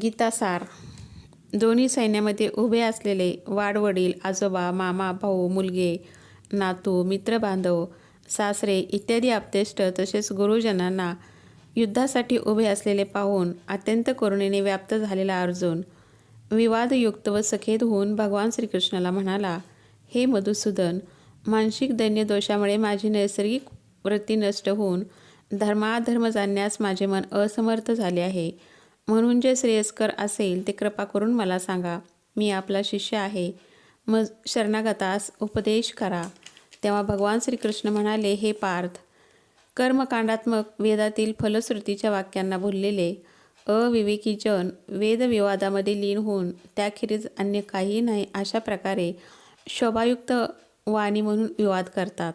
गीतासार दोन्ही सैन्यामध्ये उभे असलेले वाडवडील आजोबा मामा भाऊ मुलगे नातू मित्रबांधव सासरे इत्यादी आप्तेष्ट तसेच गुरुजनांना युद्धासाठी उभे असलेले पाहून अत्यंत करुणेने व्याप्त झालेला अर्जुन विवादयुक्त व सखेद होऊन भगवान श्रीकृष्णाला म्हणाला हे मधुसूदन मानसिक दैन्य दोषामुळे माझी नैसर्गिक वृत्ती नष्ट होऊन धर्माधर्म जाणण्यास माझे मन असमर्थ झाले आहे. म्हणून जे श्रेयस्कर असेल ते कृपा करून मला सांगा. मी आपला शिष्य आहे. मग शरणागतास उपदेश करा. तेव्हा भगवान श्रीकृष्ण म्हणाले हे पार्थ कर्मकांडात्मक वेदातील फलश्रुतीच्या वाक्यांना बोललेले अविवेकी जन वेदविवादामध्ये लीन होऊन त्याखेरीज अन्य काहीही नाही अशा प्रकारे शोभायुक्त वाणी म्हणून विवाद करतात.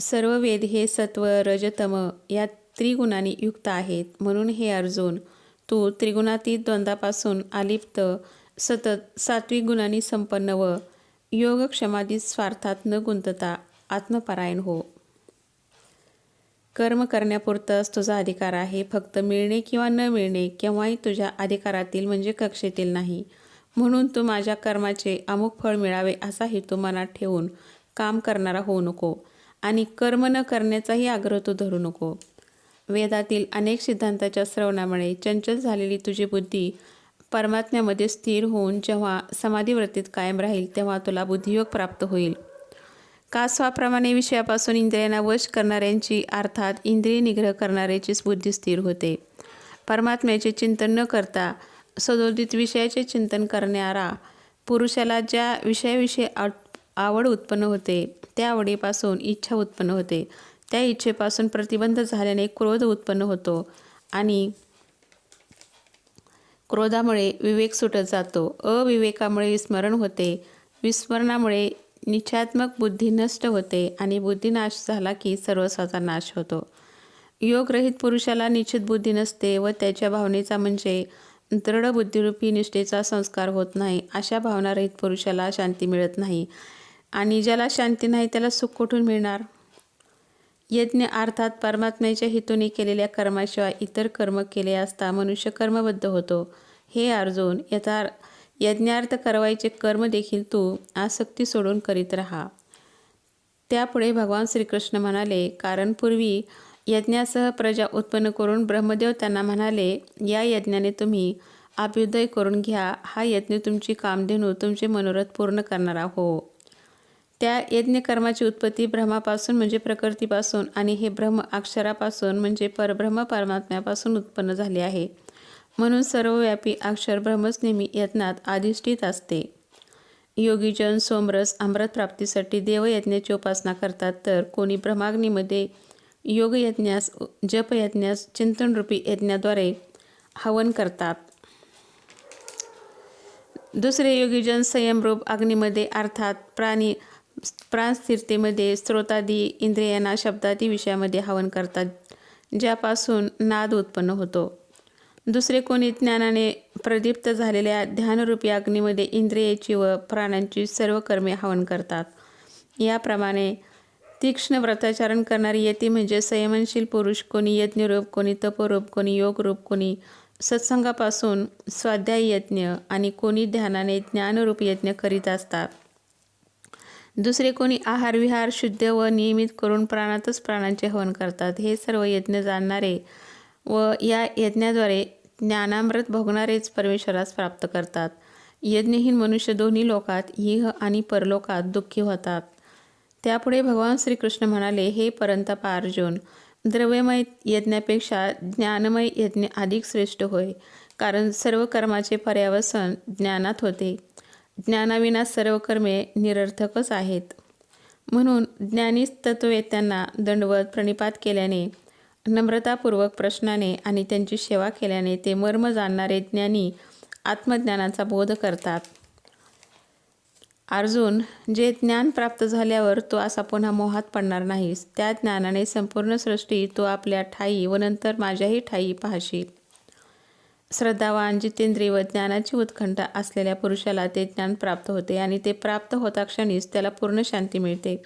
सर्व वेद हे सत्व रजतम या त्रिगुणांनी युक्त आहेत. म्हणून हे अर्जुन तू त्रिगुणातीत द्वंद्वापासून अलिप्त सतत सात्विक गुणांनी संपन्न व योगक्षमादी स्वार्थात न गुंतता आत्मपरायण हो. कर्म करण्यापुरताच तुझा अधिकार आहे. फक्त मिळणे किंवा न मिळणे केव्हाही तुझ्या अधिकारातील म्हणजे कक्षेतील नाही. म्हणून तू माझ्या कर्माचे अमुक फळ मिळावे असा हेतू मनात ठेवून काम करणारा होऊ नको आणि कर्म न करण्याचाही आग्रह तू धरू नको. वेदातील अनेक सिद्धांताच्या श्रवणामुळे चंचल झालेली तुझी बुद्धी परमात्म्यामध्ये स्थिर होऊन जेव्हा समाधीवृत्तीत कायम राहील तेव्हा तुला बुद्धियोग प्राप्त होईल. कासवाप्रमाणे विषयापासून इंद्रियांना वश करणाऱ्यांची अर्थात इंद्रिय निग्रह करणाऱ्याचीच बुद्धी स्थिर होते. परमात्म्याचे चिंतन न करता सदोदित विषयाचे चिंतन करणारा पुरुषाला ज्या विषयाविषयी आवड उत्पन्न होते त्या आवडीपासून इच्छा उत्पन्न होते. त्या इच्छेपासून प्रतिबंध झाल्याने क्रोध उत्पन्न होतो आणि क्रोधामुळे विवेक सुटत जातो. अविवेकामुळे विस्मरण होते. विस्मरणामुळे निचात्मक बुद्धी नष्ट होते आणि बुद्धिनाश झाला की सर्वस्वाचा नाश होतो. योगरहित पुरुषाला निश्चित बुद्धी नसते व त्याच्या भावनेचा म्हणजे दृढ बुद्धिरूपी निष्ठेचा संस्कार होत नाही. अशा भावनारहित पुरुषाला शांती मिळत नाही. आणि ज्याला शांती नाही त्याला सुख कुठून मिळणार? यज्ञ अर्थात परमात्म्याच्या हेतूने केलेल्या कर्माशिवाय इतर कर्म केले असता मनुष्य कर्मबद्ध होतो. हे अर्जुन यथा यज्ञार्थ करवायचे कर्म देखील तू आसक्ती सोडून करीत राहा. त्यापुढे भगवान श्रीकृष्ण म्हणाले कारण पूर्वी यज्ञासह प्रजा उत्पन्न करून ब्रह्मदेव त्यांना म्हणाले या यज्ञाने तुम्ही अभ्युदय करून घ्या. हा यज्ञ तुमची कामधेनू तुमचे मनोरथ पूर्ण करणारा हो त्या यज्ञकर्माची उत्पत्ती ब्रह्मापासून म्हणजे प्रकृतीपासून आणि हे ब्रह्म अक्षरापासून म्हणजे परब्रह्म परमात्म्यापासून उत्पन्न झाले आहे. म्हणून सर्वव्यापी अक्षर ब्रह्मच नेहमी यत्नात अधिष्ठित असते. योगीजन सोमरस अमृत प्राप्तीसाठी देवयज्ञाची उपासना करतात तर कोणी ब्रह्माग्नीमध्ये योगयज्ञास जपयज्ञास चिंतनरूपी यज्ञाद्वारे हवन करतात. दुसरे योगीजन संयमरूप अग्नीमध्ये अर्थात प्राणी प्राणस्थिरतेमध्ये स्त्रोतादी इंद्रियांना शब्दादी विषयामध्ये हवन करतात ज्यापासून नाद उत्पन्न होतो. दुसरे कोणी ज्ञानाने प्रदीप्त झालेल्या ध्यानरूपी अग्नीमध्ये इंद्रियाची व प्राणांची सर्व कर्मे हवन करतात. याप्रमाणे तीक्ष्ण व्रताचारण करणारी यती म्हणजे संयमनशील पुरुष कोणी यज्ञरूप कोणी तपरूप कोणी योगरूप कोणी सत्संगापासून स्वाध्याय यज्ञ आणि कोणी ध्यानाने ज्ञानरूप यज्ञ करीत असतात. दुसरे कोणी आहार विहार शुद्ध व नियमित करून प्राणातच प्राणांचे हवन करतात. हे सर्व यज्ञ जाणणारे व या यज्ञाद्वारे ज्ञानामृत भोगणारेच परमेश्वरास प्राप्त करतात. यज्ञहीन मनुष्य दोन्ही लोकात इह आणि परलोकात दुःखी होतात. त्यापुढे भगवान श्रीकृष्ण म्हणाले हे परंतपा अर्जुन द्रव्यमय यज्ञापेक्षा ज्ञानमय यज्ञ अधिक श्रेष्ठ होय कारण सर्व कर्माचे पर्यावसन ज्ञानात होते. ज्ञानाविना सर्व कर्मे निरर्थकच आहेत. म्हणून ज्ञानी तत्ववेत्यांना दंडवत प्रणिपात केल्याने नम्रतापूर्वक प्रश्नाने आणि त्यांची सेवा केल्याने ते मर्म जाणणारे ज्ञानी आत्मज्ञानाचा बोध करतात. अर्जुन जे ज्ञान प्राप्त झाल्यावर तो असा पुन्हा मोहात पडणार नाहीस. त्या ज्ञानाने संपूर्ण सृष्टी तो आपल्या ठाई व नंतर माझ्याही ठाई पाहशील. श्रद्धावान जितेंद्रिय व ज्ञानाची उत्खंड असलेल्या पुरुषाला ते ज्ञान प्राप्त होते आणि ते प्राप्त होता क्षणीच त्याला पूर्ण शांती मिळते.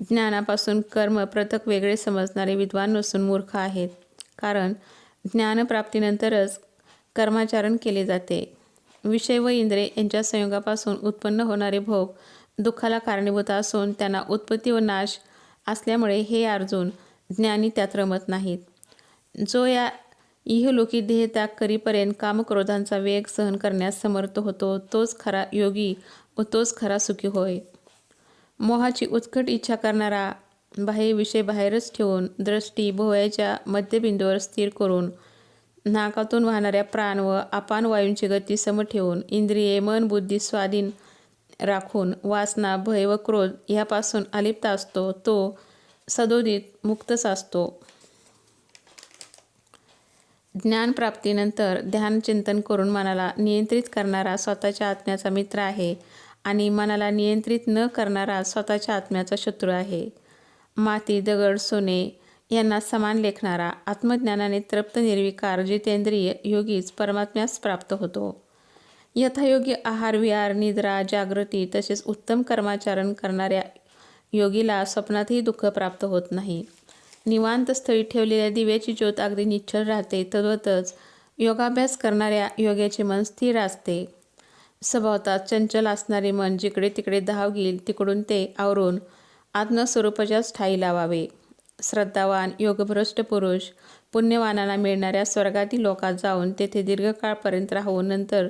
ज्ञानापासून कर्म पृथक वेगळे समजणारे विद्वान नसून मूर्ख आहेत. कारण ज्ञानप्राप्तीनंतरच कर्माचरण केले जाते. विषय व इंद्रे यांच्या संयोगापासून उत्पन्न होणारे भोग दुःखाला कारणीभूत असून त्यांना उत्पत्ती व नाश असल्यामुळे हे अर्जुन ज्ञानी त्यात रमत नाहीत. जो या इहलोकी देहत्याग करीपर्यंत कामक्रोधांचा वेग सहन करण्यास समर्थ होतो तोच खरा योगी व तोच खरा सुखी होय. मोहाची उत्कट इच्छा करणारा बाह्य विषय बाहेरच ठेवून दृष्टी भोवयाच्या मध्यबिंदूवर स्थिर करून नाकातून वाहणाऱ्या प्राण व अपान वायूंची गती सम ठेवून इंद्रिये मन बुद्धी स्वाधीन राखून वासना भय व क्रोध ह्यापासून अलिप्त असतो तो सदोदित मुक्तच असतो ज्ञानप्राप्तीनंतर ध्यानचिंतन करून मनाला नियंत्रित करणारा स्वतःच्या आत्म्याचा मित्र आहे आणि मनाला नियंत्रित न करणारा स्वतःच्या आत्म्याचा शत्रू आहे. माती दगड सोने यांना समान लेखणारा आत्मज्ञानाने तृप्त निर्विकार जितेंद्रिय योगीच परमात्म्यास प्राप्त होतो. यथायोग्य आहार विहार निद्रा जागृती तसेच उत्तम कर्माचरण करणाऱ्या योगीला स्वप्नातही दुःख प्राप्त होत नाही. निवांत स्थळी ठेवलेल्या दिव्याची ज्योत अगदी निश्चल राहते. तद्वतच योगाभ्यास करणाऱ्या योग्याचे मन स्थिर असते. स्वभावतात चंचल असणारे मन जिकडे तिकडे धाव घेईल तिकडून ते आवरून आत्मस्वरूपाच्याच ठाई लावावे. श्रद्धावान योगभ्रष्ट पुरुष पुण्यवानांना मिळणाऱ्या स्वर्गातील लोकात जाऊन तेथे दीर्घकाळपर्यंत राहून नंतर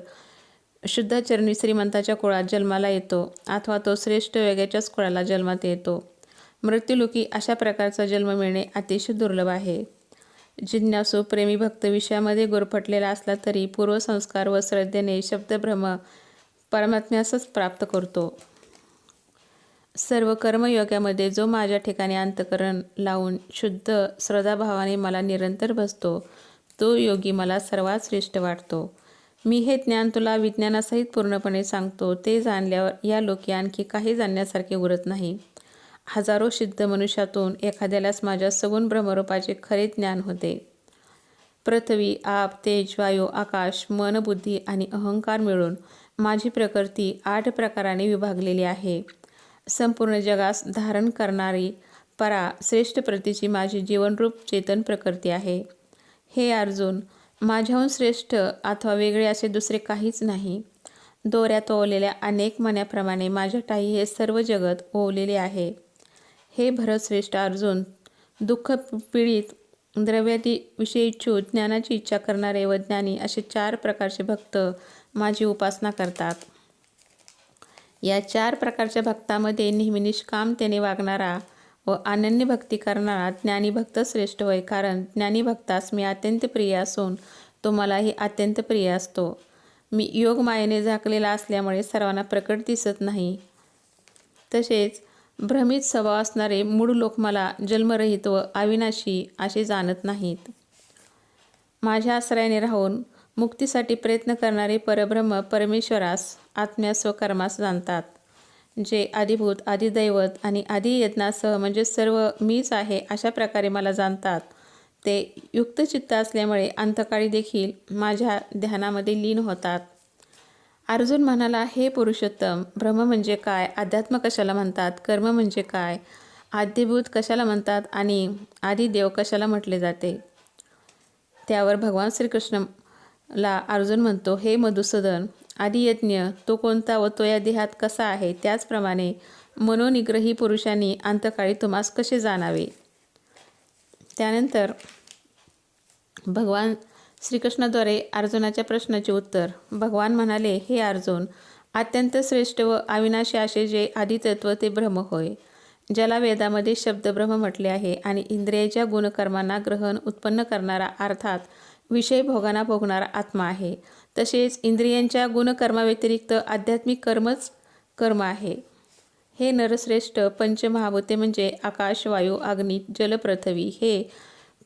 शुद्धचरणी श्रीमंताच्या कुळात जन्माला येतो अथवा तो श्रेष्ठ योग्याच्याच कुळाला जन्मात येतो. मृत्यूलोकी अशा प्रकारचा जन्म मिळणे अतिशय दुर्लभ आहे. जिज्ञासू प्रेमी भक्त विषयामध्ये गुरफटलेला असला तरी पूर्वसंस्कार व श्रद्धेने शब्दभ्रम परमात्म्यासच प्राप्त करतो. सर्व कर्मयोगामध्ये जो माझ्या ठिकाणी अंतकरण लावून शुद्ध श्रद्धाभावाने मला निरंतर बसतो तो योगी मला सर्वात श्रेष्ठ वाटतो. मी हे ज्ञान तुला विज्ञानासहित पूर्णपणे सांगतो ते जाणल्यावर या लोकी आणखी काही जाणण्यासारखे उरत नाही. हजारो सिद्ध मनुष्यातून एखाद्यालाच माझ्या सगुण ब्रह्मरूपाचे खरे ज्ञान होते. पृथ्वी आप तेज वायू आकाश मन बुद्धी आणि अहंकार मिळून माझी प्रकृती आठ प्रकाराने विभागलेली आहे. संपूर्ण जगास धारण करणारी परा श्रेष्ठ प्रतीची माझी जीवनरूप चेतन प्रकृती आहे. हे अर्जुन माझ्याहून श्रेष्ठ अथवा वेगळे असे दुसरे काहीच नाही. दोऱ्यात ओवलेल्या अनेक मण्याप्रमाणे माझ्या टाई हे सर्व जगत ओवलेले आहे. हे भरतश्रेष्ठ अर्जुन दुःख पीडित द्रव्यादी विषयी इच्छू ज्ञानाची इच्छा करणारे व ज्ञानी असे चार प्रकारचे भक्त माझी उपासना करतात. या चार प्रकारच्या भक्तामध्ये नेहमी निष्कामतेने वागणारा व अनन्य भक्ती करणारा ज्ञानी भक्त श्रेष्ठ होय कारण ज्ञानी भक्तास मी अत्यंत प्रिय असून तो मलाही अत्यंत प्रिय असतो. मी योग मायेने झाकलेला असल्यामुळे सर्वांना प्रकट दिसत नाही. तसेच भ्रमित स्वभाव असणारे मूळ लोक मला जन्मरहित व अविनाशी असे जाणत नाहीत. माझ्या आश्रयाने राहून मुक्तीसाठी प्रयत्न करणारे परब्रह्म परमेश्वरास आत्म्यास व कर्मास जाणतात जे आदिभूत आदिदैवत आणि आदियज्ञासह म्हणजे सर्व मीच आहे अशा प्रकारे मला जाणतात. ते युक्तचित्त असल्यामुळे अंतकाळी देखील माझ्या ध्यानामध्ये लीन होतात. अर्जुन म्हणाला हे पुरुषोत्तम ब्रह्म म्हणजे काय? अध्यात्म कशाला म्हणतात? कर्म म्हणजे काय? आद्यभूत कशाला म्हणतात? आणि आदिदेव कशाला म्हटले जाते? त्यावर भगवान श्रीकृष्णला अर्जुन म्हणतो हे मधुसूदन आदियज्ञ तो कोणता व तो या देहात कसा आहे? त्याचप्रमाणे मनोनिग्रही पुरुषांनी अंतकाळी तुम्हास कसे जाणावे? त्यानंतर भगवान श्रीकृष्णाद्वारे अर्जुनाच्या प्रश्नाचे उत्तर. भगवान म्हणाले हे अर्जुन अत्यंत श्रेष्ठ व अविनाशी असे जे आदितत्व ते ब्रह्म होय ज्याला वेदामध्ये शब्दब्रह्म म्हटले आहे आणि इंद्रियाच्या गुणकर्मांना ग्रहण उत्पन्न करणारा अर्थात विषय भोगाना भोगणारा आत्मा आहे तसेच इंद्रियांच्या गुणकर्माव्यतिरिक्त आध्यात्मिक कर्मच कर्म आहे. हे नरश्रेष्ठ पंचमहाभूते म्हणजे आकाश वायू अग्नी जलपृथ्वी हे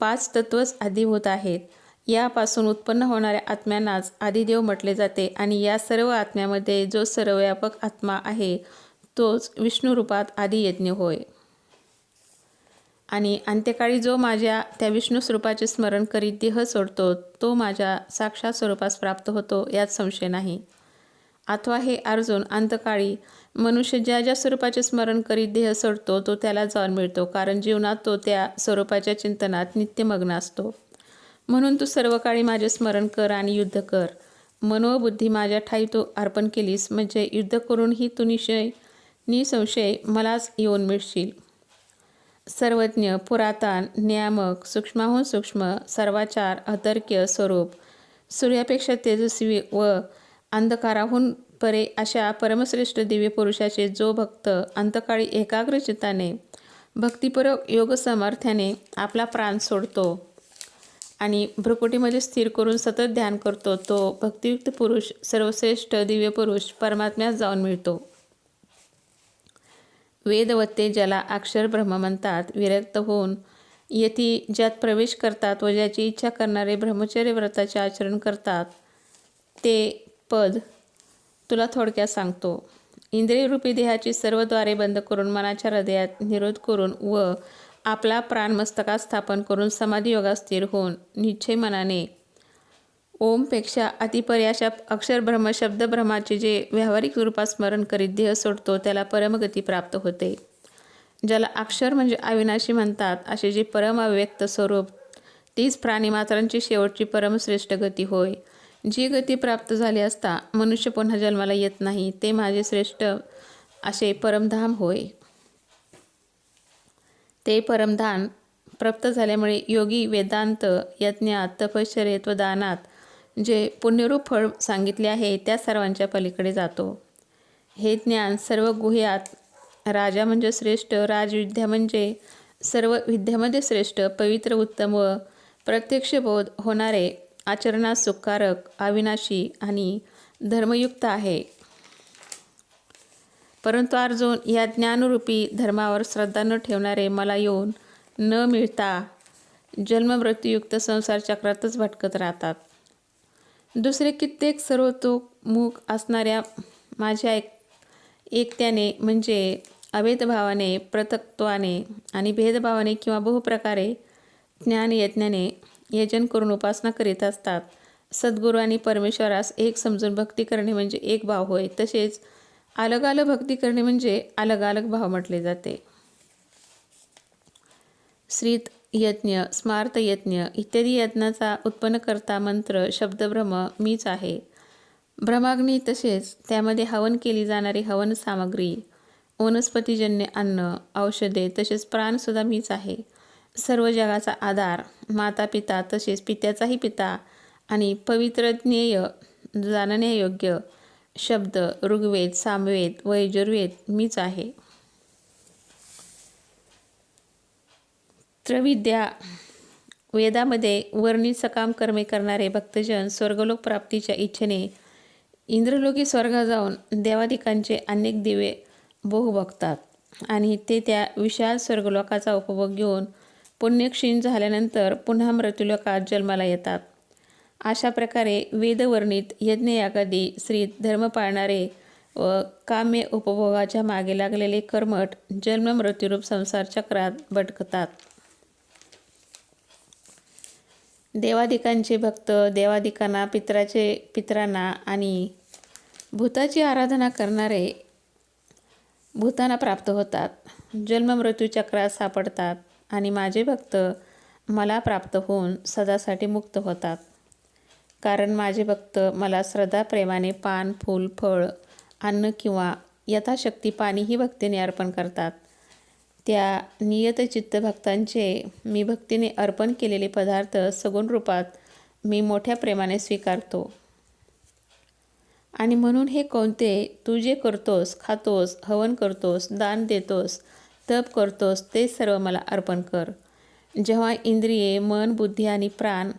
पाच तत्वच आदिभूत आहेत. यापासून उत्पन्न होणाऱ्या आत्म्यांनाच आदिदेव म्हटले जाते आणि या सर्व आत्म्यामध्ये जो सर्वव्यापक आत्मा आहे तोच विष्णुरूपात आदियज्ञ होय. आणि अंत्यकाळी जो माझ्या त्या विष्णू स्वरूपाचे स्मरण करीत देह सोडतो तो माझ्या साक्षात स्वरूपास प्राप्त होतो यात संशय नाही. अथवा हे अर्जुन अंतकाळी मनुष्य ज्या ज्या स्वरूपाचे स्मरण करीत देह सोडतो तो त्याला जाऊन मिळतो कारण जीवनात तो त्या स्वरूपाच्या चिंतनात नित्यमग्न असतो. म्हणून तू सर्व काळी माझे स्मरण कर आणि युद्ध कर. मनोबुद्धी माझ्या ठाई तू अर्पण केलीस म्हणजे युद्ध करूनही तू निशय निसंशय मलाच येऊन मिळशील. सर्वज्ञ पुरातन नियामक सूक्ष्माहून सूक्ष्म सर्वाचार अतर्क्य स्वरूप सूर्यापेक्षा तेजस्वी व अंधकाराहून परे अशा परमश्रेष्ठ दिव्य पुरुषाचे जो भक्त अंतकाळी एकाग्र चित्ताने भक्तिपूर्वक योग सामर्थ्याने आपला प्राण सोडतो. आणि भ्रुकुटीमध्ये स्थिर करून सतत ध्यान करतो तो भक्तियुक्त पुरुष सर्वश्रेष्ठ दिव्य पुरुष परमात्म्यास जाऊन मिळतो. वेदवत्ते ज्याला अक्षर ब्रह्म म्हणतात विरक्त होऊन यती ज्यात प्रवेश करतात व ज्याची इच्छा करणारे ब्रह्मचर्य व्रताचे आचरण करतात ते पद तुला थोडक्यात सांगतो. इंद्रियरूपी देहाची सर्वद्वारे बंद करून मनाच्या हृदयात निरोध करून व आपला प्राणमस्तकात स्थापन करून समाधी योगात स्थिर होऊन निश्चय मनाने ओमपेक्षा अतिपर्याशा अक्षरभ्रम अक्षर ब्रह्म शब्द ब्रह्माचे जे व्यावहारिक रूपात स्मरण करीत देह सोडतो त्याला परमगती प्राप्त होते. ज्याला अक्षर म्हणजे अविनाशी म्हणतात असे जे परम अव्यक्त स्वरूप तीच प्राणीमात्रांची शेवटची परमश्रेष्ठ गती होय. जी गती प्राप्त झाली असता मनुष्य पुन्हा जन्माला येत नाही ते माझे श्रेष्ठ असे परमधाम होय. ते परमधान प्राप्त झाल्यामुळे योगी वेदांत यज्ञात तपश्चर्येत व दानात जे पुण्यरूप फळ सांगितले आहे त्या सर्वांच्या पलीकडे जातो. हे ज्ञान सर्व गुह्यात राजा म्हणजे श्रेष्ठ राजविद्या म्हणजे सर्व विद्यामध्ये श्रेष्ठ पवित्र उत्तम व प्रत्यक्ष बोध होणारे आचरणास सुखकारक अविनाशी आणि धर्मयुक्त आहे. परंतु अर्जुन या ज्ञानरूपी धर्मावर श्रद्धा न ठेवणारे मला येऊन न मिळता जन्ममृत्यूयुक्त संसार चक्रातच भटकत राहतात. दुसरे कित्येक सर्वतोमुख असणाऱ्या माझ्या एक एकट्याने म्हणजे अभेदभावाने पृथक्त्वाने आणि भेदभावाने किंवा बहुप्रकारे ज्ञान यज्ञाने यजन करून उपासना करीत असतात. सद्गुरू आणि परमेश्वरास एक समजून भक्ती करणे म्हणजे एक भाव होय. तसेच अलग अलग भक्ती करणे म्हणजे अलग अलग भाव म्हटले जाते. श्रीत यज्ञ स्मार्त यज्ञ इत्यादी यज्ञाचा उत्पन्न करता मंत्र शब्दभ्रम मीच आहे. भ्रमाग्नी तसेच त्यामध्ये हवन केली जाणारी हवन सामग्री वनस्पतीजन्य अन्न औषधे तसेच प्राणसुद्धा मीच आहे. सर्व जगाचा आधार माता पिता तसेच पित्याचाही पिता आणि पवित्र ज्ञेय जाणण्यायोग्य शब्द ऋग्वेद सामवेद व यजुर्वेद मीच आहे. त्रविद्या वेदामध्ये वर्णित सकाम कर्मे करणारे भक्तजन स्वर्गलोक प्राप्तीच्या इच्छेने इंद्रलोकी स्वर्गात जाऊन देवादिकांचे अनेक दिवे बोह बघतात आणि ते त्या विशाल स्वर्गलोकाचा उपभोग घेऊन पुण्यक्षीण झाल्यानंतर पुन्हा मृत्यूलोकात जन्माला येतात. अशा प्रकारे वेदवर्णित यज्ञयागादी श्री धर्म पाळणारे व काम्य उपभोगाच्या मागे लागलेले कर्मठ जन्म मृत्यूरूप संसार चक्रात भटकतात. देवादिकांचे भक्त देवादिकांना पित्राचे पित्रांना आणि भूताची आराधना करणारे भूतांना प्राप्त होतात. जन्ममृत्यू चक्रात सापडतात आणि माझे भक्त मला प्राप्त होऊन सदासाठी मुक्त होतात. कारण माझे भक्त मला श्रद्धा प्रेमाने पान फूल फळ अन्न किंवा यथाशक्ती पाणीही भक्तीने अर्पण करतात. त्या नियतचित्त भक्तांचे मी भक्तीने अर्पण केलेले पदार्थ सगुण रूपात मी मोठ्या प्रेमाने स्वीकारतो. आणि म्हणून हे कोणते? तू जे करतोस खातोस हवन करतोस दान देतोस तप करतोस ते सर्व मला अर्पण कर. जेव्हा इंद्रिये मन बुद्धी आणि प्राण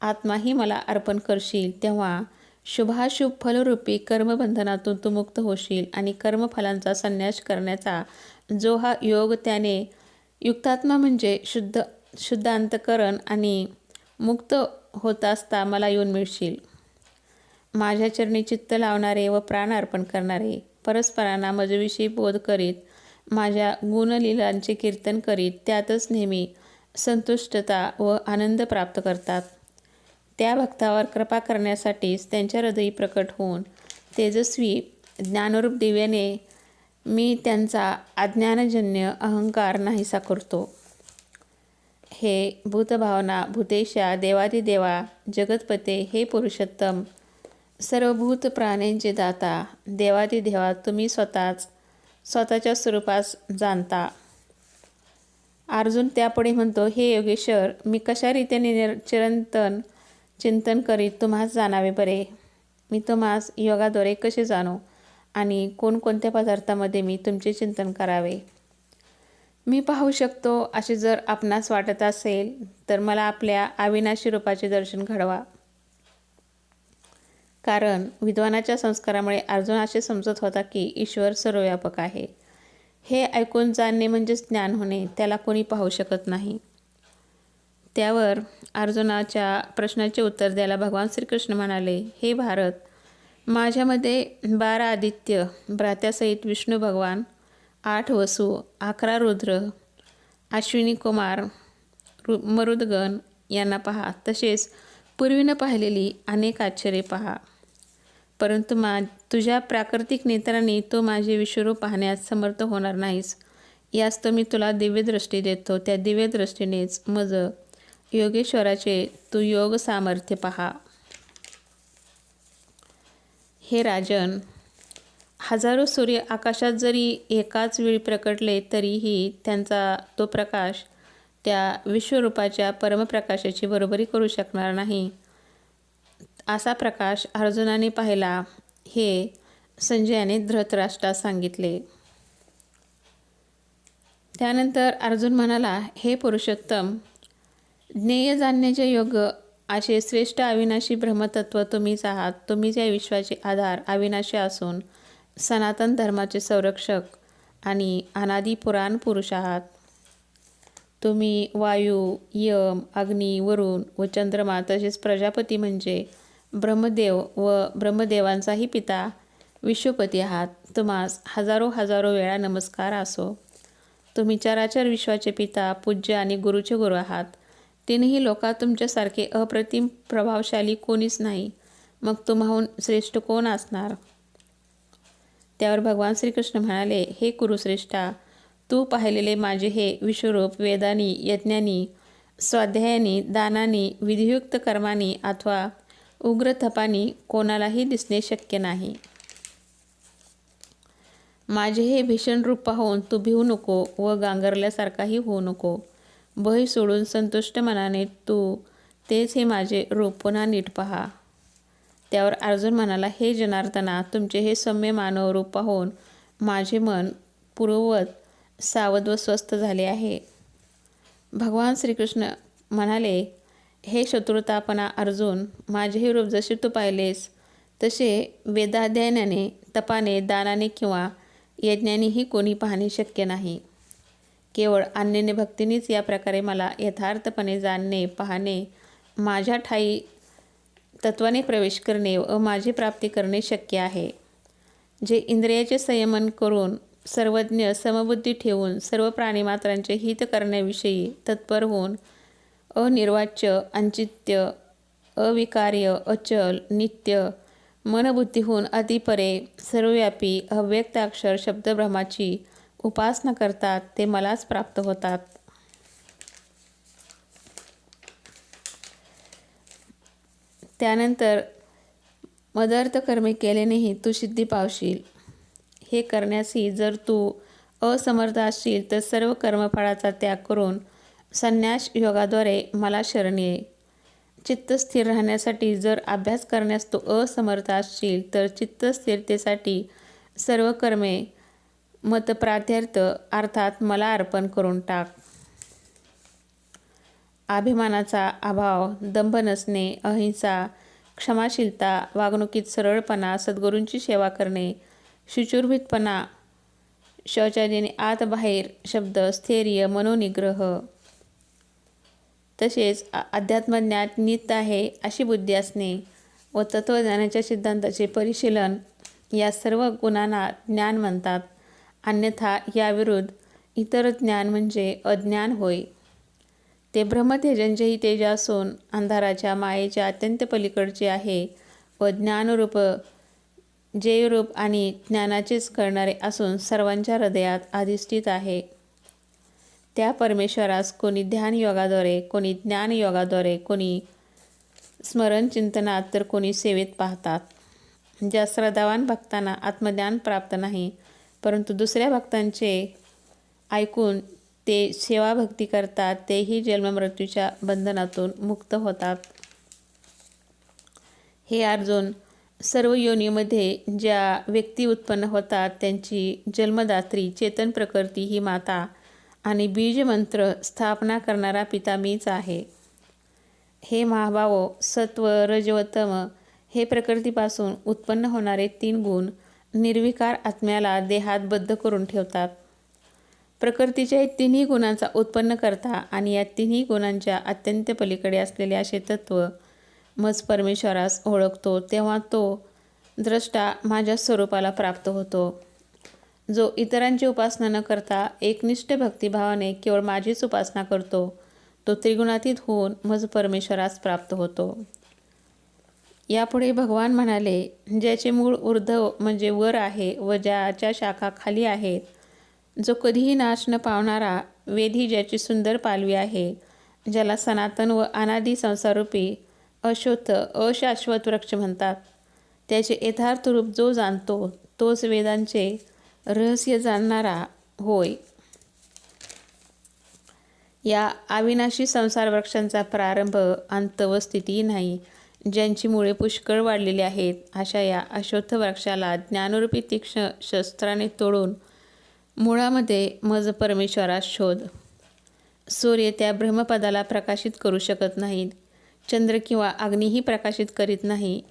आत्माही मला अर्पण करशील तेव्हा शुभाशुभ फलरूपी कर्मबंधनातून तू मुक्त होशील आणि कर्मफलांचा संन्यास करण्याचा जो हा योग त्याने युक्तात्मा म्हणजे शुद्ध शुद्धांतकरण आणि मुक्त होत असता मला येऊन मिळशील. माझ्या चरणी चित्त लावणारे व प्राण अर्पण करणारे परस्परांना मजविषयी बोध करीत माझ्या गुणलीलांचे कीर्तन करीत त्यातच नेहमी संतुष्टता व आनंद प्राप्त करतात. त्या भक्तावर कृपा करण्यासाठीच त्यांच्या हृदयी प्रकट होऊन तेजस्वी ज्ञानरूप दिव्याने मी त्यांचा अज्ञानजन्य अहंकार नाहीसा करतो. हे भूतभावना भूतेशा देवादिदेवा जगतपते हे पुरुषोत्तम सर्वभूत प्राण्यांचे दाता देवादिदेवा तुम्ही स्वतःच स्वतःच्या स्वरूपास जाणता. अर्जुन त्यापुढे म्हणतो हे योगेश्वर मी कशा रीतीने निर चिरंतन चिंतन करीत तुम्हास जाणावे बरे. मी तुम्हास योगाद्वारे कसे जाणू आणि कोणकोणत्या पदार्थामध्ये मी तुमचे चिंतन करावे? मी पाहू शकतो असे जर आपणास वाटत असेल तर मला आपल्या अविनाशी रूपाचे दर्शन घडवा. कारण विद्वानाच्या संस्कारामुळे अर्जुन असे समजत होता की ईश्वर सर्वव्यापक आहे. हे ऐकून जाणणे म्हणजेच ज्ञान होणे त्याला कोणी पाहू शकत नाही. त्यावर अर्जुनाच्या प्रश्नाचे उत्तर द्यायला भगवान श्रीकृष्ण म्हणाले हे भारत माझ्यामध्ये बारा आदित्य भ्रात्यासहित विष्णू भगवान आठ वसू अकरा रुद्र अश्विनी कुमार रु मरुदगण यांना पहा तसेच पूर्वीनं पाहिलेली अनेक आश्चर्ये पहा. परंतु मा तुझ्या प्राकृतिक नेत्रांनी तू माझे विश्वरूप पाहण्यास समर्थ होणार नाहीस. यास तो मी तुला दिव्यदृष्टी देतो. त्या दिव्यदृष्टीनेच मज योगेश्वराचे तू योग सामर्थ्य पहा. हे राजन हजारो सूर्य आकाशात जरी एकाच वेळी प्रकटले तरीही त्यांचा तो प्रकाश त्या विश्वरूपाच्या परमप्रकाशाची बरोबरी करू शकणार नाही. असा प्रकाश अर्जुनाने पाहिला हे संजयाने धृतराष्ट्रास सांगितले. त्यानंतर अर्जुन म्हणाला हे पुरुषोत्तम ज्ञेय जाणण्याचे योग असे श्रेष्ठ अविनाशी ब्रह्मतत्व तुम्हीच आहात. तुम्हीच या विश्वाचे आधार अविनाशी असून सनातन धर्माचे संरक्षक आणि अनादी पुराण पुरुष आहात. तुम्ही वायू यम अग्नी वरुण व चंद्रमा तसेच प्रजापती म्हणजे ब्रह्मदेव व ब्रह्मदेवांचाही पिता विश्वपती आहात. तुम्हास हजारो हजारो वेळा नमस्कार असो. तुम्ही चराचर विश्वाचे पिता पूज्य आणि गुरुचे गुरु आहात. तीनही लोकात तुमच्यासारखे अप्रतिम प्रभावशाली कोणीच नाही. मग तुम्हाहून श्रेष्ठ कोण असणार? त्यावर भगवान श्रीकृष्ण म्हणाले हे कुरुश्रेष्ठा तू पाहिलेले माझे हे विश्वरूप वेदानी यज्ञानी स्वाध्यायानी दानानी विधियुक्त कर्मानी अथवा उग्र तपानी कोणालाही दिसणे शक्य नाही. माझे हे भीषण रूप पाहून तू भिवू नको व गांगरल्यासारखाही होऊ नको. भय सोडून संतुष्ट मनाने तू तेच हे माझे रूप पुन्हा नीट पहा. त्यावर अर्जुन म्हणाला हे जनार्दना तुमचे हे सौम्य मानव रूप पाहून माझे मन पूर्ववत सावध व स्वस्थ झाले आहे. भगवान श्रीकृष्ण म्हणाले हे शत्रुतापणा अर्जुन माझे हे रूप जसे तू पाहिलेस तसे वेदाध्ययनाने तपाने दानाने किंवा यज्ञानेही कोणी पाहणे शक्य नाही. केवळ अन्यने भक्तीनेच या प्रकारे मला यथार्थपणे जाणणे पाहणे माझ्या ठाई तत्वाने प्रवेश करणे व माझी प्राप्ती करणे शक्य आहे. जे इंद्रियाचे संयमन करून सर्वज्ञ समबुद्धी ठेवून सर्व प्राणीमात्रांचे हित करण्याविषयी तत्पर होऊन अनिर्वाच्य अंचित्य अविकार्य अचल नित्य मनबुद्धीहून अतिपरे सर्वव्यापी अव्यक्ताक्षर शब्दब्रह्माची उपासना करतात ते मलाच प्राप्त होतात. त्यानंतर मदर्थ कर्मे केल्यानेही तू सिद्धी पावशील. हे करण्यासही जर तू असमर्थ असशील तर सर्व कर्मफळाचा त्याग करून संन्यास योगाद्वारे मला शरण ये. चित्त स्थिर राहण्यासाठी जर अभ्यास करण्यास तू असमर्थ असशील तर चित्त स्थिरतेसाठी सर्व कर्मे मतप्रात्यर्थ अर्थात मला अर्पण करून टाक. अभिमानाचा अभाव दंभ नसणे अहिंसा क्षमाशीलता वागणुकीत सरळपणा सद्गुरूंची सेवा करणे शुचुर्भितपणा शौचालयाने आत बाहेर शब्द स्थैर्य मनोनिग्रह. तसेच अध्यात्मज्ञात नित आहे अशी बुद्धी असणे व तत्त्वज्ञानाच्या सिद्धांताचे परिशीलन या सर्व गुणांना ज्ञान म्हणतात. अन्यथा याविरुद्ध इतर ज्ञान म्हणजे अज्ञान होय. ते ब्रह्मतेजंचेही तेज असून अंधाराच्या मायेच्या अत्यंत पलीकडचे आहे. व ज्ञानरूप जयरूप आणि ज्ञानाचेच करणारे असून सर्वांच्या हृदयात अधिष्ठित आहे. त्या परमेश्वरास कोणी ध्यान योगाद्वारे कोणी ज्ञान योगाद्वारे कोणी स्मरण चिंतनात तर कोणी सेवेत पाहतात. ज्या श्रद्धावान भक्तांना आत्मज्ञान प्राप्त नाही परंतु दुसऱ्या भक्तांचे ऐकून ते सेवाभक्ती करतात तेही जन्ममृत्यूच्या बंधनातून मुक्त होतात. हे अर्जुन सर्व योनीमध्ये ज्या व्यक्ती उत्पन्न होतात त्यांची जन्मदात्री चेतन प्रकृती ही माता आणि बीजमंत्र स्थापना करणारा पिता मीच आहे. हे महाभावो सत्व रजवतम हे प्रकृतीपासून उत्पन्न होणारे तीन गुण निर्विकार आत्म्याला देहात बद्ध करून ठेवतात. प्रकृतीच्या तिन्ही गुणांचा उत्पन्न करता आणि या तिन्ही गुणांच्या अत्यंत पलीकडे असलेले असे तत्व मज परमेश्वरास ओळखतो तेव्हा तो द्रष्टा माझ्या स्वरूपाला प्राप्त होतो. जो इतरांची उपासना न करता एकनिष्ठ भक्तिभावाने केवळ माझीच उपासना करतो तो त्रिगुणातीत होऊन मज परमेश्वरास प्राप्त होतो. यापुढे भगवान म्हणाले ज्याचे मूळ ऊर्ध्व म्हणजे वर आहे व ज्याच्या शाखा खाली आहेत जो कधीही नाश न पावणारा वेधी ज्याची सुंदर पालवी आहे ज्याला सनातन व अनादी संसारूपी अशोथ अशाश्वत वृक्ष म्हणतात. त्याचे यथार्थ रूप जो जाणतो तोच वेदांचे रहस्य जाणणारा होय. या अविनाशी संसार वृक्षांचा प्रारंभ अंत व स्थितीही नाही. ज्यांची मुळे पुष्कळ वाढलेली आहेत अशा या अश्वत्थ वृक्षाला ज्ञानरूपी तीक्ष्ण शस्त्राने तोडून मुळामध्ये मज परमेश्वरास शोध. सूर्य त्या ब्रह्मपदाला प्रकाशित करू शकत नाहीत. चंद्र किंवा अग्नीही प्रकाशित करीत नाही.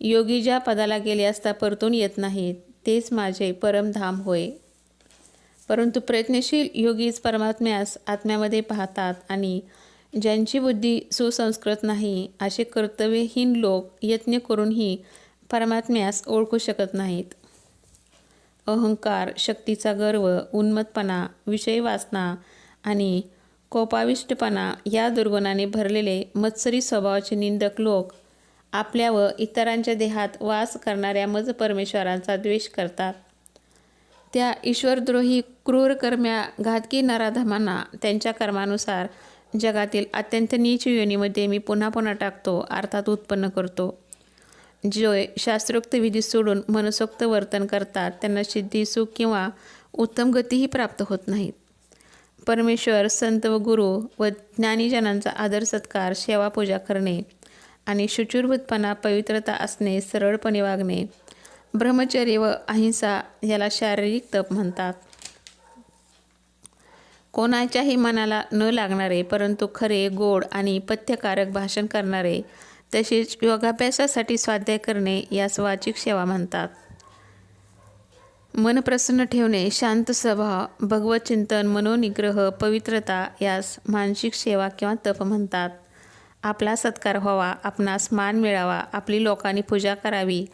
योगी ज्या पदाला गेले असता परतून येत नाहीत तेच माझे परमधाम होय. परंतु प्रयत्नशील योगीच परमात्म्यास आत्म्यामध्ये पाहतात आणि ज्यांची बुद्धी सुसंस्कृत नाही असे कर्तव्यहीन लोक यत्न करूनही परमात्म्यास ओळखू शकत नाहीत. अहंकार शक्तीचा गर्व उन्मतपणा विषय वासना आणि कोपाविष्टपणा या दुर्गुणाने भरलेले मत्सरी स्वभावाचे निंदक लोक आपल्या व इतरांच्या देहात वास करणाऱ्या मज परमेश्वरांचा द्वेष करतात. त्या ईश्वरद्रोही क्रूर कर्म्या घातकी नराधमांना त्यांच्या कर्मानुसार जगातील अत्यंत नीच योनीमध्ये मी पुन्हा पुन्हा टाकतो अर्थात उत्पन्न करतो. जो शास्त्रोक्त विधी सोडून मनसोक्त वर्तन करतात त्यांना सिद्धी सुख किंवा उत्तम गतीही प्राप्त होत नाहीत. परमेश्वर संत व गुरु व ज्ञानीजनांचा आदर सत्कार सेवा पूजा करणे आणि शुचिरभूतपणा पवित्रता असणे सरळपणे वागणे ब्रह्मचर्य व अहिंसा याला शारीरिक तप म्हणतात. कोणाच्याही मनाला न लागणारे परंतु खरे गोड आणि पथ्यकारक भाषण करणारे तसेच योगाभ्यासासाठी स्वाध्याय करणे यास वाचिक सेवा म्हणतात. मन प्रसन्न ठेवणे शांत स्वभाव भगवत चिंतन मनोनिग्रह पवित्रता यास मानसिक सेवा किंवा तप म्हणतात. आपला सत्कार व्हावा आपणास मान मिळावा आपली लोकांनी पूजा करावी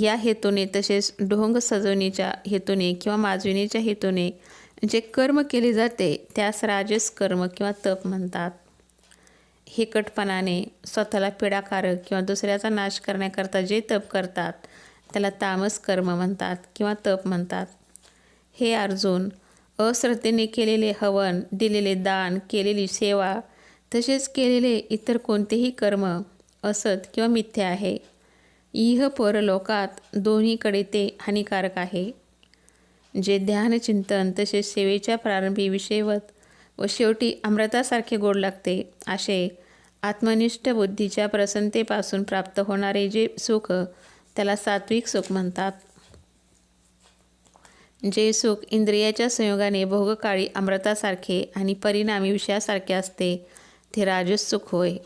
या हेतूने तसेच ढोंग सजवणीच्या हेतूने किंवा माजविणीच्या हेतूने जे कर्म केले जाते त्यास राजस कर्म किंवा तप म्हणतात. हे कटपणाने स्वतःला पिडाकारक किंवा दुसऱ्याचा नाश करण्याकरता जे तप करतात त्याला तामस कर्म म्हणतात किंवा तप म्हणतात. हे अर्जुन अश्रद्धेने केलेले हवन दिलेले दान केलेली सेवा तसेच केलेले इतर कोणतेही कर्म असत किंवा मिथ्य आहे. इह परलोकात दोन्हीकडे ते हानिकारक आहे. जे ध्यानचिंतन तसेच सेवेच्या प्रारंभी विषयवत व शेवटी अमृतासारखे गोड लागते असे आत्मनिष्ठ बुद्धीच्या प्रसन्नतेपासून प्राप्त होणारे जे सुख त्याला सात्विक सुख म्हणतात. जे सुख इंद्रियाच्या संयोगाने भोगकाळी अमृतासारखे आणि परिणामी विषयासारखे असते ते राजस सुख होय.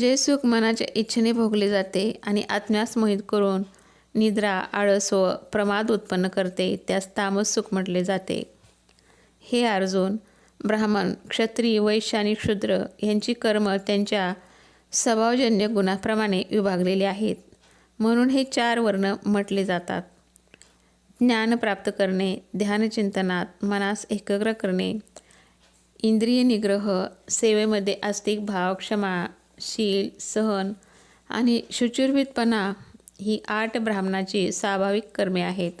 जे सुख मनाच्या इच्छेने भोगले जाते आणि आत्म्यास मोहित करून निद्रा आळस व प्रमाद उत्पन्न करते त्यास तामस सुख म्हटले जाते. हे अर्जुन ब्राह्मण क्षत्रिय वैश्य आणि क्षुद्र यांची कर्म त्यांच्या स्वभावजन्य गुणाप्रमाणे विभागलेले आहेत. म्हणून हे चार वर्ण म्हटले जातात. ज्ञान प्राप्त करणे ध्यानचिंतनात मनास एकाग्र करणे इंद्रिय निग्रह सेवेमध्ये आस्तिक भाव क्षमा शील सहन आणि शुचिर्भितपणा ही आठ ब्राह्मणाची स्वाभाविक कर्मे आहेत.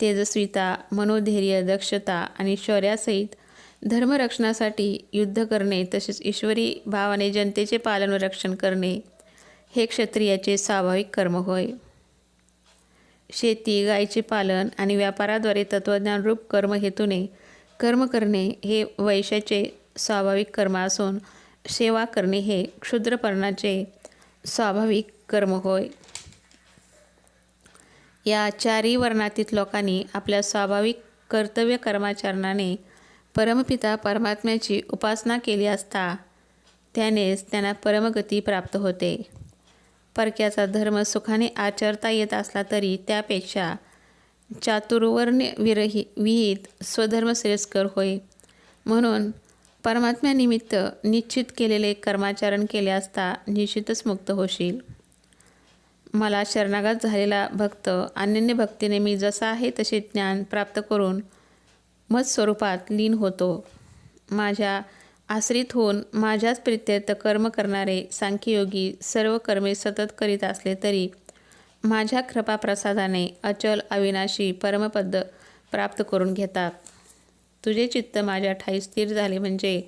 तेजस्विता मनोधैर्य दक्षता आणि शौर्यासहित धर्मरक्षणासाठी युद्ध करणे तसेच ईश्वरी भावाने जनतेचे पालन व रक्षण करणे हे क्षत्रियाचे स्वाभाविक कर्म होय. शेती गायीचे पालन आणि व्यापाराद्वारे तत्त्वज्ञानरूप कर्म हेतूने कर्म करणे हे वैशाचे स्वाभाविक कर्म असून सेवा करणे हे क्षुद्रपर्णाचे स्वाभाविक कर्म होय. या चारही वर्णातीत लोकांनी आपल्या स्वाभाविक कर्तव्य कर्माचरणाने परमपिता परमात्म्याची उपासना केली असता त्यानेच त्यांना परमगती प्राप्त होते. परक्याचा धर्म सुखाने आचरता येत असला तरी त्यापेक्षा चातुर्वर्ण विरही विहित स्वधर्म श्रेयस्कर होय. म्हणून परमात्म्यानिमित्त निश्चित केलेले कर्माचरण केले असता निश्चितच मुक्त होशील. मला शरणागत झालेला भक्त अनन्य भक्तीने मी जसा आहे तसे ज्ञान प्राप्त करून मत स्वरूपात लीन होतो. माझ्या आश्रित होऊन माझ्याच प्रित्यर्थ कर्म करणारे सांख्ययोगी सर्व कर्मे सतत करीत असले तरी माझ्या कृपाप्रसादाने अचल अविनाशी परमपद प्राप्त करून घेतात. तुझे चित्त माझ्या ठाई स्थिर झाले म्हणजे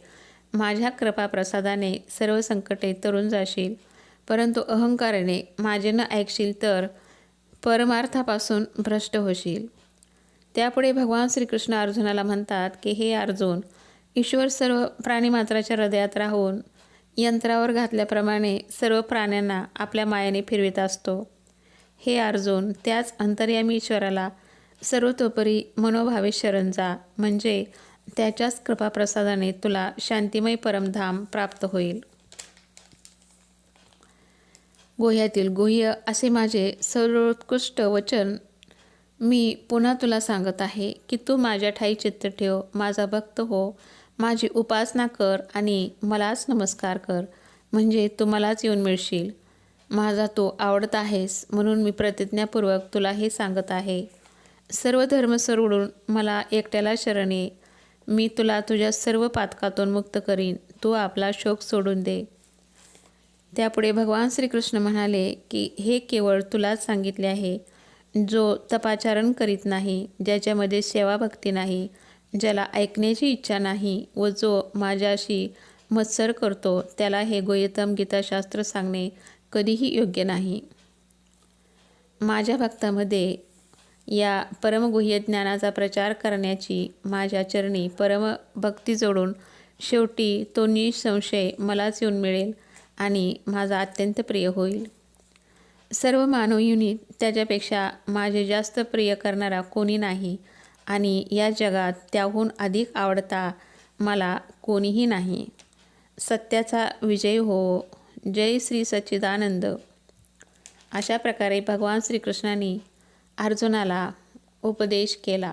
माझ्या कृपाप्रसादाने सर्व संकटे तरुण जाशील. परंतु अहंकाराने माझे न ऐकशील तर परमार्थापासून भ्रष्ट होशील. त्यापुढे भगवान श्रीकृष्ण अर्जुनाला म्हणतात की हे अर्जुन ईश्वर सर्व प्राणीमात्राच्या हृदयात राहून यंत्रावर घातल्याप्रमाणे सर्व प्राण्यांना आपल्या मायाने फिरवित असतो. हे अर्जुन त्याच अंतर्यामी ईश्वराला सर्वतोपरी मनोभावे शरण जा. म्हणजे त्याच्याच कृपाप्रसादाने तुला शांतिमय परमधाम प्राप्त होईल. गोह्यातील गोह्य असे माझे सर्वोत्कृष्ट वचन मी पुन्हा तुला सांगत आहे की तू माझ्या ठाई चित्त ठेव माझा भक्त हो माझी उपासना कर आणि मलाच नमस्कार कर. म्हणजे तू मलाच येऊन मिळशील. माझा तू आवडत आहेस म्हणून मी प्रतिज्ञापूर्वक तुला हे सांगत आहे. सर्व धर्म सोडून मला एकट्याला शरण. ये मी तुला तुझ्या सर्व पातकातून मुक्त करीन. तू आपला शोक सोडून दे. त्यापुढे भगवान श्रीकृष्ण म्हणाले की हे केवळ तुलाच सांगितले आहे जो तपाचारण करीत नाही ज्याच्यामध्ये सेवाभक्ती नाही ज्याला ऐकण्याची इच्छा नाही व जो माझ्याशी मत्सर करतो त्याला हे गोयतम गीताशास्त्र सांगणे कधीही योग्य नाही. माझ्या भक्तामध्ये या परमगुह्य ज्ञानाचा प्रचार करण्याची माझ्या चरणी परमभक्ती जोडून शेवटी तो निसंशय मलाच येऊन मिळेल. आणि माझा अत्यंत प्रिय होईल. सर्व मानव युनिट त्याच्यापेक्षा माझे जास्त प्रिय करणारा कोणी नाही आणि या जगात त्याहून अधिक आवडता मला कोणीही नाही. सत्याचा विजय हो. जय श्री सच्चिदानंद. अशा प्रकारे भगवान श्रीकृष्णाने अर्जुनाला उपदेश केला.